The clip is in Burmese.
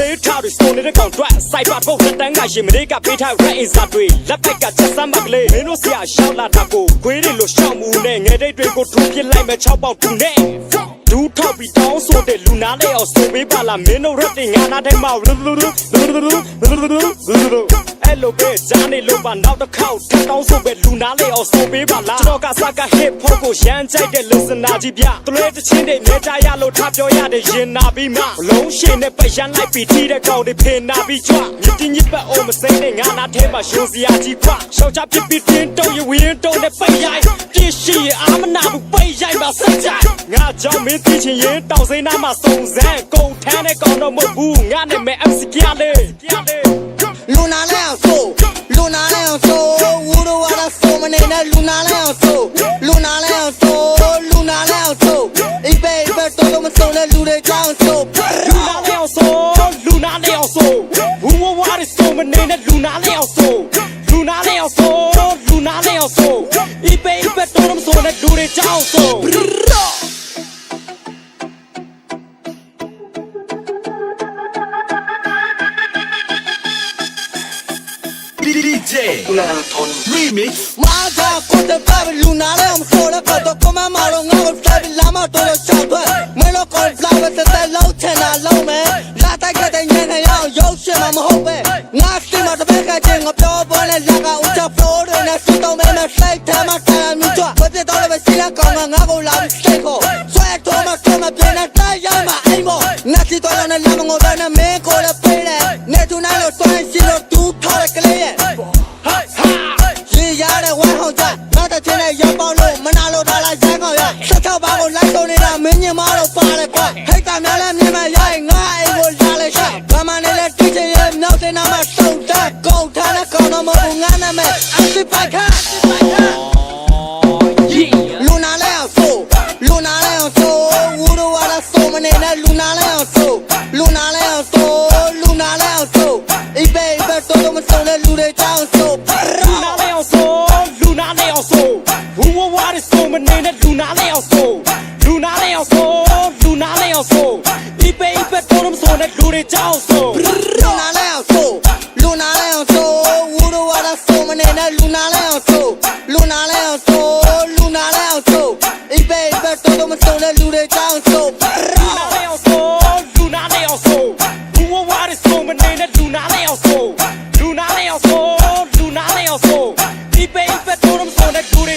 လေးထားတွေစုံနေတဲ့ကောင်တွက်စိုက်ပါပုတ်တန်းကရှင်မလေးကပေးထား red is တွေလက်ပိုက်ကချက်စမ်းပါကလေးမင်းတို့ဆရာရှောက်လာတာကိုခွေးတွေလိုရှောက်မှုနဲ့ငယ်တဲ့တွေကိုထူပြစ်လိုက်မဲ့6ပေါက်တူနဲ့ဒူးထောက်ပြီးတောင်းဆိုတဲ့လူနာလေးအောင်ဆိုပေးပါလားမင်းတို့ရက်တင်ငါနာထဲမှာ အဲ့လိုပဲဂျာနေလို့ပါနောက်တစ်ခေါက်ထပ်တောင်းဆိုပဲလူနာလေးအောင်ဆိုပေးပါလားကျွန်တော်ကစက hip hop ကိုရမ်းကြိုက်တဲ့ listener ကြီးဗျတလွဲတချင်းတွေမြဲကြရလို့ထားပြောရတဲ့ရင်နာပြီးမှဘလုံးရှင်နဲ့ပတ်ရန်လိုက်ပြီးထိတဲ့ကောင်တွေဖေနာပြီးကြွမြစ်တင်ညစ်ပတ်အောင်မစိမ့်နဲ့ငါနာထဲမှာရှင်စရာကြီးခွရှောက်ချဖြစ်ပြီးတင်းတုံးရဝင်းတုံးနဲ့ပိတ်ရိုက်ပြည့်ရှိရအာမနာဘူးပိတ်ရိုက်ပါစိတ်ကြငါကြောင့်မင်းသိချင်ရင်တောင်စိမ်းနာမှာစုံစမ်းကုန်ထမ်းတဲ့ကောင်တော့မဟုတ်ဘူးငါနဲ့မဲ MC ကြလေးကြလေးလူ လူနာလဲအောင်ဆိုလူနာလဲအောင်ဆိုလူနာလဲအောင်ဆိုအိပေအိပေတော်တော်မစုံတဲ့လူတွေကြောင်းဆိုလူနာလေးအောင်ဆိုလူနာလေးအောင်ဆိုဝူဝဝါရီဆိုမနေနဲ့လူနာလေးအောင်ဆိုလူနာလေးအောင်ဆိုလူနာလေးအောင်ဆိုဤပေဤပေတော်တော်မဆိုနဲ့လူတွေကြောင်းဆို DJ Remix မာသာကိုတဲ့ပါလူနာလဲအောင်ဆိုတဲ့ကတော့ကမမာတော့ငါ့ကိုဆက်ပြီးလာမတော်တော့ချောက်ထွက်မင်းတို့ကလာဝတ်တဲ့လောက်ချင်တာလုံးမယ်လာတိုက်ခဲ့တဲ့ညနေရောက်ရုပ်ရှင်မှာမဟုတ်ပဲငါစီမတပည့်ကချင်းငါပြောပေါ်လဲလာကဦးချဖိုးတွေနဲ့စတော့မဲနဲ့စိတ်ထဲမှာဆာမြူချွတ်ပြတော့လည်းစီလာကောင်ကငါ့ကိုလာပြီးစိတ်ကိုဆွဲတော်မတော်မပြင်းနဲ့တိုက်ရမှာအိမ်မောငါစီတော့လည်းလာမငိုတဲ့နဲ့မင်းကိုလည်းပေးတယ်နေသူနိုင်လို့ဆွဲစီလို့ ကောင်ရဆက်ချောက်ပါကိုလိုက်ကုန်နေတာမင်းညမတော့ပါတယ်ကွာဟိတ်ကများလဲမြင်မရိုင်းငါအိမ်ကိုလာလဲရှာဘာမနဲ့လဲတိချင်ရဲ့မြောက်တင်နာမှာစုံတက်ကုန်ထားတဲ့ကောင်တော့မဟုတ်ငါနာမဲ့အစ်ပိုက်ခါအစ်ပိုက်ခါလူနာလဲအောင်ဆိုလူနာလဲအောင်ဆိုဝူတို့ဝါလာဆိုမနေနဲ့လူနာလဲအောင်ဆိုလူနာလဲအောင်ဆိုလူနာလဲအောင်ဆိုအိပေအိပေတော်တော်မစုံတဲ့လူတွေကြောင်းဆို မနေနဲ့လူနာလဲအောင်ဆိုလူနာလဲအောင်ဆိုလူနာလဲအောင်ဆိုဒီပေဘက်တော်မဆိုနဲ့လူတွေကြောက်ဆိုလူနာလဲအောင်ဆိုလူနာလဲအောင်ဆိုဝူတော်ဝါဒဆိုမနေနဲ့လူနာလဲအောင်ဆိုလူနာလဲအောင်ဆိုလူနာလဲအောင်ဆိုဒီပေဘက်တော်မဆိုနဲ့လူတွေကြောက်ဆိုလူနာလဲအောင်ဆိုလူနာလဲအောင်ဆိုဘူဝဝါဒဆိုမနေနဲ့လူနာလဲအောင်ဆိုလူနာလဲအောင်ဆိုလူနာလဲအောင်ဆိုဒီပေဘက်တော်မဆိုနဲ့လူတွေ